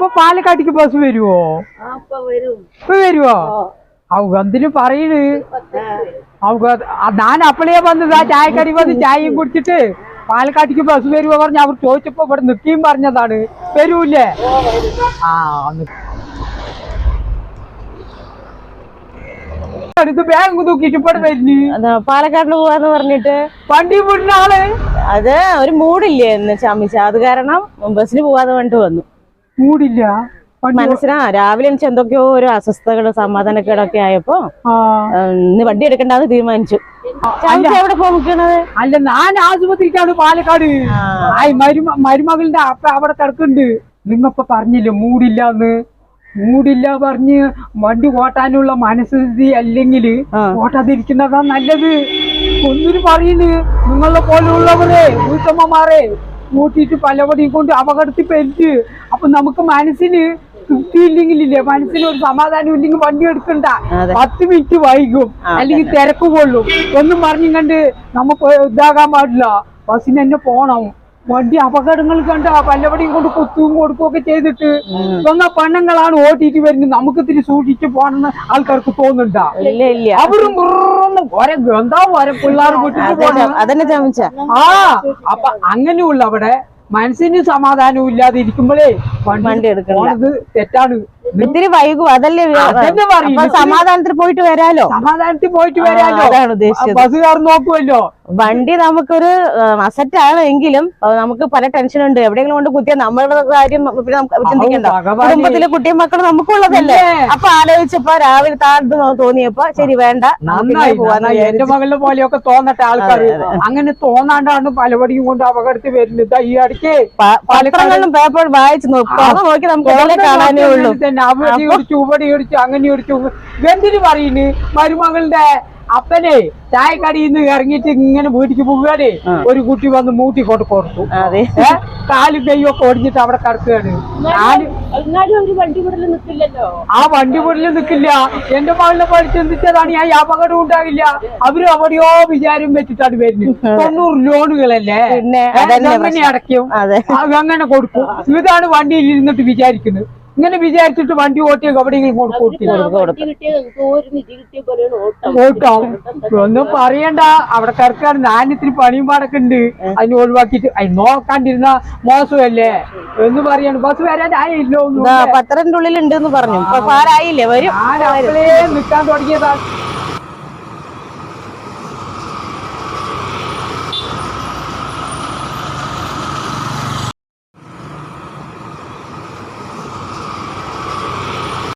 ഇപ്പൊ പാലക്കാട്ടിക്ക് ബസ് വരുവോ? ഇപ്പൊ വരുവോ? അവ എന്തിനു പറയണ്? അവ ഞാൻ അപ്പളേ വന്നത് ആ ചായക്കടി വന്ന് ചായയും കുടിച്ചിട്ട് പാലക്കാട്ടിക്ക് ബസ് വരുവോ പറഞ്ഞ് അവർ ചോദിച്ചപ്പോ ഇവിടെ നിൽക്കുകയും പറഞ്ഞതാണ്. വരൂല്ലേ? ആ ഇത് ബാങ്ക് തൂക്കിട്ട് ഇവിടെ വരുന്നു അതാ പോവാന്ന് പറഞ്ഞിട്ട്. വണ്ടി വിടുന്ന ആൾ? അത് ഒരു മൂടില്ലേ എന്ന് ചമിച്ച അത് കാരണം ബസ്സിന് പോവാതെ പറഞ്ഞിട്ട് വന്നു. മൂടില്ല മനസ്സിലാ രാവിലെ എനിക്ക് എന്തൊക്കെയോ ഒരു അസ്വസ്ഥതകൾ സമാധാനക്കേടൊക്കെ ആയപ്പോ ഇന്ന് വണ്ടി എടുക്കണ്ടെന്ന് തീരുമാനിച്ചു. എവിടെ പോ നിൽക്കണത് അല്ല ഞാൻ ആശുപത്രിക്കാണ് പാലക്കാട്. ആയി മരുമ മരുമകളുടെ അപ്പ അവിടെ കിടക്കുന്നുണ്ട്. നിങ്ങപ്പ പറഞ്ഞില്ലേ മൂടില്ലാന്ന് മൂടില്ല പറഞ്ഞ് വണ്ടി ഓട്ടാനുള്ള മനസ്ഥിതി അല്ലെങ്കിൽ. ഓട്ടാതിരിക്കുന്നതാ നല്ലത്. ഒന്നിനു പറയുന്നു. നിങ്ങളെ പോലെയുള്ളവരെ വീട്ടമ്മമാരെ കൂട്ടിയിട്ട് പലവടിയും കൊണ്ട് അപകടത്തിൽ പെരുത്ത് അപ്പൊ നമുക്ക് മനസ്സിന് തൃപ്തിയില്ലെങ്കിലില്ലേ മനസ്സിന് ഒരു സമാധാനം ഇല്ലെങ്കിൽ വണ്ടി എടുക്കണ്ട. പത്ത് മിനിറ്റ് വൈകും. അല്ലെങ്കിൽ തിരക്ക് കൊള്ളും എന്നും പറഞ്ഞും കണ്ട് നമുക്ക് ഇതാകാൻ പാടില്ല. ബസ്സിന് തന്നെ പോണം. വണ്ടി അപകടങ്ങൾ കണ്ട് ആ പല്ലവടിയും കൊണ്ട് കുത്തുകയും കൊടുക്കുകയൊക്കെ ചെയ്തിട്ട് വന്ന പെണ്ണുങ്ങളാണ് ഓട്ടിട്ട് വരുന്നത്. നമുക്ക് ഇത്തിരി സൂക്ഷിച്ച് പോണെന്ന് ആൾക്കാർക്ക് തോന്നുന്നുണ്ടാ അവരും ഒരെ ഒരെ പിള്ളേർ വിട്ടിട്ട് ആ അപ്പൊ അങ്ങനെയുള്ള അവിടെ മനസ്സിന് സമാധാനവും ഇല്ലാതെ ഇരിക്കുമ്പോഴേ വണ്ടി എടുക്കുന്നത് തെറ്റാണ്. ഇത്തിരി വൈകും അതല്ലേ. സമാധാനത്തിൽ പോയിട്ട് വരാലോ? സമാധാനത്തിൽ പോയിട്ട് വരാലോ. ബസ്സുകാർ നോക്കുമല്ലോ വണ്ടി നമുക്കൊരു അസറ്റ് ആണ് എങ്കിലും നമുക്ക് പല ടെൻഷൻ ഉണ്ട്. എവിടെയെങ്കിലും കൊണ്ട് കുത്തിയ നമ്മളുടെ കാര്യം ചിന്തിക്കണ്ട. കുടുംബത്തിലെ കുട്ടിയും മക്കളും നമുക്കുള്ളതല്ലേ? അപ്പൊ ആലോചിച്ചപ്പോ രാവിലെ താഴ്ന്നു തോന്നിയപ്പോ ശരി വേണ്ട. എന്റെ. മകളുടെ പോലെയൊക്കെ തോന്നട്ടെ ആൾക്കാർ അങ്ങനെ തോന്നാണ്ടാണ് പലപടിയും കൊണ്ട് അപകടത്തിൽ വരുന്നത്. ഈ അടുക്ക്. പലപ്പോഴും പേപ്പർ വായിച്ചു നോക്കി നമുക്ക് കാണാനേ ഉള്ളൂ. ഇവിടെ ഇടിച്ചു അങ്ങനെ ഇടിച്ചു എന്തിനു പറയുന്നു? മരുമകളുടെ അപ്പനെ ചായക്കടിയിൽ നിന്ന് ഇറങ്ങിയിട്ട് ഇങ്ങനെ വീട്ടിക്ക് പോവുകയാണ്. ഒരു കുട്ടി വന്ന് മൂട്ടി കൊണ്ട് കൊടുത്തു. കാലും കൈയൊക്കെ ഒടിഞ്ഞിട്ട് അവിടെ കിടക്കുകയാണ്. ആ വണ്ടി വീട്ടിൽ നിൽക്കില്ല. എന്റെ മകളിനെ പഠിച്ചെന്തിച്ചതാണ് ഞാൻ അപകടം ഉണ്ടാകില്ല. അവർ അവിടെയോ വിചാരം വെച്ചിട്ടാണ് വരുന്നത്. തൊണ്ണൂറ് ലോണുകളല്ലേ? അടയ്ക്കും. അങ്ങനെ കൊടുക്കും. ഇതാണ് വണ്ടിയിൽ ഇരുന്നിട്ട് വിചാരിക്കുന്നത്. ഇങ്ങനെ വിചാരിച്ചിട്ട് വണ്ടി ഓട്ടിയ എവിടെയെങ്കിലും ഓട്ടം. ഒന്നും പറയണ്ട. അവിടെ കറക്കാർ ഞാൻ ഇത്തിരി പണിയും പാടൊക്കെ ഉണ്ട്. അതിന് ഒഴിവാക്കിട്ട് അത് നോക്കാണ്ടിരുന്ന മോശമല്ലേ? എന്ന് പറയാണ്. ബസ് വരാനായില്ലോ ഒന്നും ഇതാ പത്രത്തിന്റെ ഉള്ളിൽ ഉണ്ട് എന്ന് പറഞ്ഞു. നിക്കാൻ തുടങ്ങിയതാണ്